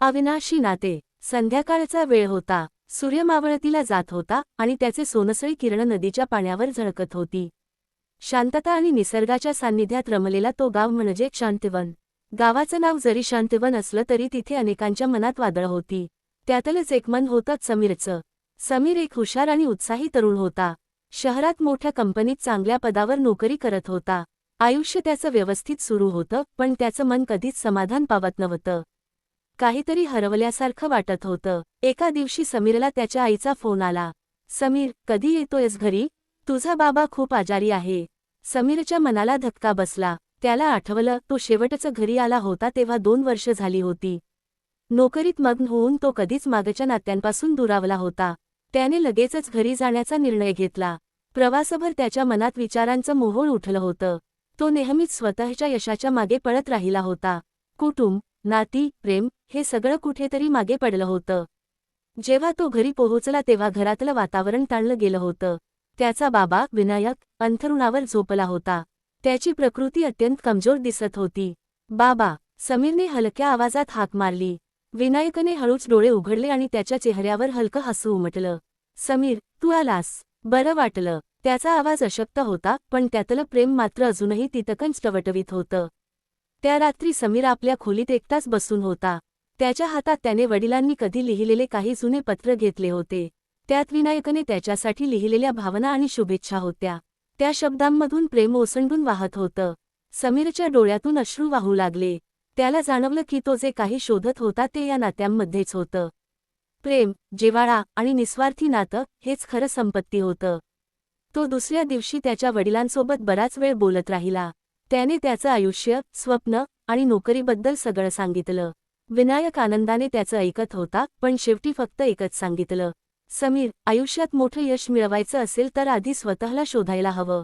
अविनाशी नाते. संध्याकाळचा वेळ होता. सूर्य मावळतीला जात होता आणि त्याचे सोनसळी किरण नदीच्या पाण्यावर झळकत होती. शांतता आणि निसर्गाच्या सान्निध्यात रमलेला तो गाव म्हणजे शांतवन. गावाचं नाव जरी शांतवन असलं तरी तिथे अनेकांच्या मनात वादळ होती. त्यातलंच एक मन होतं समीरचं. समीर एक हुशार आणि उत्साही तरुण होता. शहरात मोठ्या कंपनीत चांगल्या पदावर नोकरी करत होता. आयुष्य त्याचं व्यवस्थित सुरू होतं पण त्याचं मन कधीच समाधान पावत नव्हतं. काहीतरी हरवल्यासारखं वाटत होतं. एका दिवशी समीरला त्याच्या आईचा फोन आला. समीर कधी येतोयस घरी? तुझा बाबा खूप आजारी आहे. समीरच्या मनाला धक्का बसला. त्याला आठवलं तो शेवटचं घरी आला होता तेव्हा दोन वर्ष झाली होती. नोकरीत मग्न होऊन तो कधीच मागच्या नात्यांपासून दुरावला होता. त्याने लगेचच घरी जाण्याचा निर्णय घेतला. प्रवासभर त्याच्या मनात विचारांचं मोहोळ उठलं होतं. तो नेहमीच स्वतःच्या यशाच्या मागे पळत राहिला होता. कुटुंब नाती प्रेम हे सगळं कुठेतरी मागे पडलं होतं. जेव्हा तो घरी पोहोचला तेव्हा घरातलं वातावरण ताणलं गेलं होतं. त्याचा बाबा विनायक अंथरुणावर झोपला होता. त्याची प्रकृती अत्यंत कमजोर दिसत होती. बाबा समीरने हलक्या आवाजात हाक मारली. विनायकने हळूच डोळे उघडले आणि त्याच्या चेहऱ्यावर हलकं हसू उमटलं. समीर तू आलास. बरं वाटलं. त्याचा आवाज अशक्त होता पण त्यातलं प्रेम मात्र अजूनही तितकंच टवटवीत होतं. त्या रात्री समीर आपल्या खोलीत एकटाच बसून होता. त्याच्या हातात त्याने वडिलांनी कधी लिहिलेले काही जुने पत्र घेतले होते. त्यात विनायकने त्याच्यासाठी लिहिलेल्या भावना आणि शुभेच्छा होत्या. त्या शब्दांमधून प्रेम ओसंडून वाहत होतं. समीरच्या डोळ्यातून अश्रू वाहू लागले. त्याला जाणवलं की तो जे काही शोधत होता ते या नात्यांमध्येच होतं. प्रेम जिवाळा आणि निस्वार्थी नातं हेच खरं संपत्ती होतं. तो दुसऱ्या दिवशी त्याच्या वडिलांसोबत बराच वेळ बोलत राहिला. त्याने त्याचं आयुष्य स्वप्न आणि नोकरीबद्दल सगळं सांगितलं. विनायक आनंदाने त्याचं ऐकत होता पण शेवटी फक्त एकच सांगितलं समीर आयुष्यात मोठं यश मिळवायचं असेल तर आधी स्वतःला शोधायला हवं.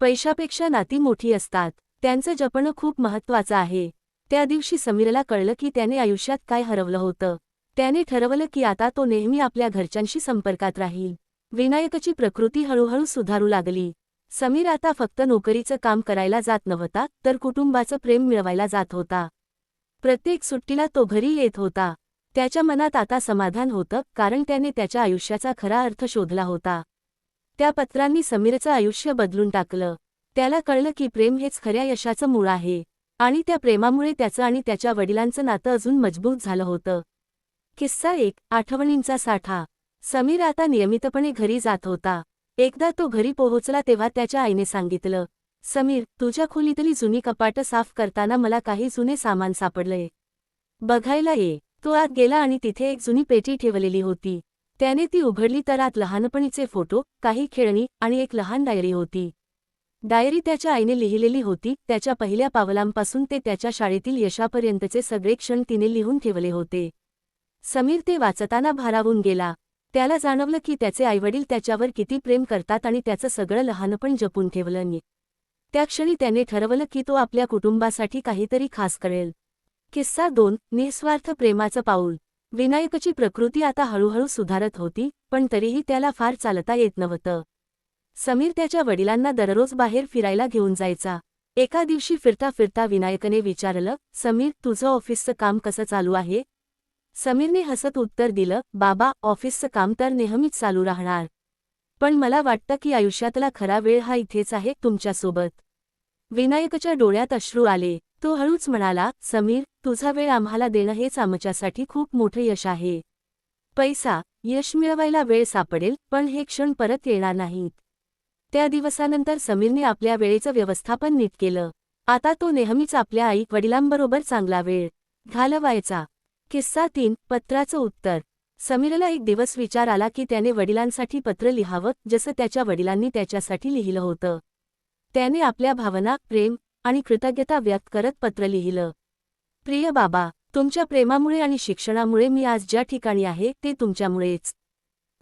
पैशापेक्षा नाती मोठी असतात त्यांचं जपणं खूप महत्वाचं आहे. त्या दिवशी समीरला कळलं की त्याने आयुष्यात काय हरवलं होतं. त्याने ठरवलं की आता तो नेहमी आपल्या घरच्यांशी संपर्कात राहील. विनायकाची प्रकृती हळूहळू सुधारू लागली. समीर आता फक्त नोकरीचं काम करायला जात नव्हता तर कुटुंबाचं प्रेम मिळवायला जात होता. प्रत्येक सुट्टीला तो घरी येत होता. त्याच्या मनात आता समाधान होतं कारण त्याने त्याच्या आयुष्याचा खरा अर्थ शोधला होता. त्या पत्रांनी समीरचं आयुष्य बदलून टाकलं. त्याला कळलं की प्रेम हेच खऱ्या यशाचं मूळ आहे. आणि त्या प्रेमामुळे त्याचं आणि त्याच्या वडिलांचं नातं अजून मजबूत झालं होतं. किस्सा एक आठवणींचा साठा. समीर आता नियमितपणे घरी जात होता. एकदा तो घरी पोहोचला तेव्हा त्याच्या आईने सांगितलं समीर तुझ्या खोलीतली जुनी कपाटं साफ करताना मला काही जुने सामान सापडलंय. बघायला ये. तो आत गेला आणि तिथे एक जुनी पेटी ठेवलेली होती. त्याने ती उघडली तर आत लहानपणीचे फोटो काही खेळणी आणि एक लहान डायरी होती. डायरी त्याच्या आईने लिहिलेली होती. त्याच्या पहिल्या पावलांपासून ते त्याच्या शाळेतील यशापर्यंतचे सगळे क्षण तिने लिहून ठेवले होते. समीर ते वाचताना भारावून गेला. त्याला जाणवलं की त्याचे आईवडील त्याच्यावर किती प्रेम करतात आणि त्याचं सगळं लहानपण जपून ठेवलं त्याक्षणी त्या क्षणी त्याने ठरवलं की तो आपल्या कुटुंबासाठी काहीतरी खास करेल. किस्सा दोन निस्वार्थ प्रेमाचं पाऊल. विनायकची प्रकृती आता हळूहळू सुधारत होती पण तरीही त्याला फार चालता येत नव्हतं. समीर त्याच्या वडिलांना दररोज बाहेर फिरायला घेऊन जायचा. एका दिवशी फिरता फिरता विनायकने विचारलं समीर तुझं ऑफिसचं काम कसं चालू आहे? समीरने हसत उत्तर दिलं बाबा ऑफिसचं काम तर नेहमीच चालू राहणार. पण मला वाटतं की आयुष्यातला खरा वेळ हा इथेच आहे तुमच्यासोबत. विनायकच्या डोळ्यात अश्रू आले. तो हळूच म्हणाला समीर तुझा वेळ आम्हाला देणं हेच आमच्यासाठी खूप मोठं यश आहे. पैसा यश मिळवायला वेळ सापडेल पण हे क्षण परत येणार नाहीत. त्या दिवसानंतर समीरने आपल्या वेळेचं व्यवस्थापन नीट केलं. आता तो नेहमीच आपल्या आई वडिलांबरोबर चांगला वेळ घालवायचा. किस्सा तीन पत्राचं उत्तर. समीरला एक दिवस विचार आला की त्याने वडिलांसाठी पत्र लिहावं जसं त्याच्या वडिलांनी त्याच्यासाठी लिहिलं होतं. त्याने आपल्या भावना प्रेम आणि कृतज्ञता व्यक्त करत पत्र लिहिलं. प्रिय बाबा तुमच्या प्रेमामुळे आणि शिक्षणामुळे मी आज ज्या ठिकाणी आहे ते तुमच्यामुळेच.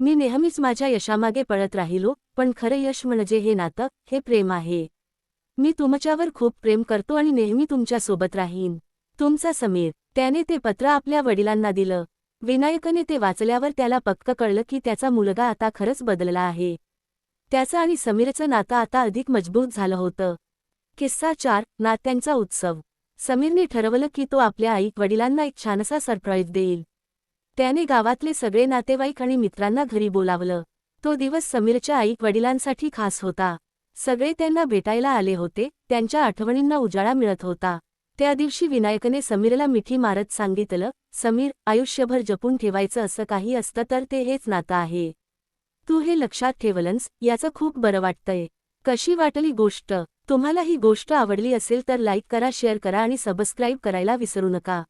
मी नेहमीच माझ्या यशामागे पळत राहिलो पण खरं यश म्हणजे हे नातं हे प्रेम आहे. मी तुमच्यावर खूप प्रेम करतो आणि नेहमी तुमच्यासोबत राहीन. तुमचा समीर. त्याने ते पत्र आपल्या वडिलांना दिलं. विनायकने ते वाचल्यावर त्याला पक्क कळलं की त्याचा मुलगा आता खरंच बदलला आहे. त्याचं आणि समीरचं नातं आता अधिक मजबूत झालं होतं. किस्सा चार नात्यांचा उत्सव. समीरने ठरवलं की तो आपल्या आई वडिलांना एक छानसा सरप्राईज देईल. त्याने गावातले सगळे नातेवाईक आणि मित्रांना घरी बोलावलं. तो दिवस समीरच्या आई वडिलांसाठी खास होता. सगळे त्यांना भेटायला आले होते त्यांच्या आठवणींना उजाळा मिळत होता. त्या दिवशी विनायकने समीरला मिठी मारत सांगितलं समीर आयुष्यभर जपून ठेवायचं असं काही असतं तर ते हेच नातं आहे. तू हे लक्षात ठेवलंस याचं खूप बरं वाटतंय. कशी वाटली गोष्ट? तुम्हाला ही गोष्ट आवडली असेल तर लाईक करा शेअर करा आणि सबस्क्राईब करायला विसरू नका.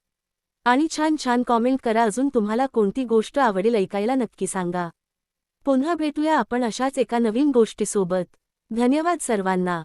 आणि छान छान कॉमेंट करा अजून तुम्हाला कोणती गोष्ट आवडेल ऐकायला नक्की सांगा. पुन्हा भेटूया आपण अशाच एका नवीन गोष्टीसोबत. धन्यवाद सर्वांना.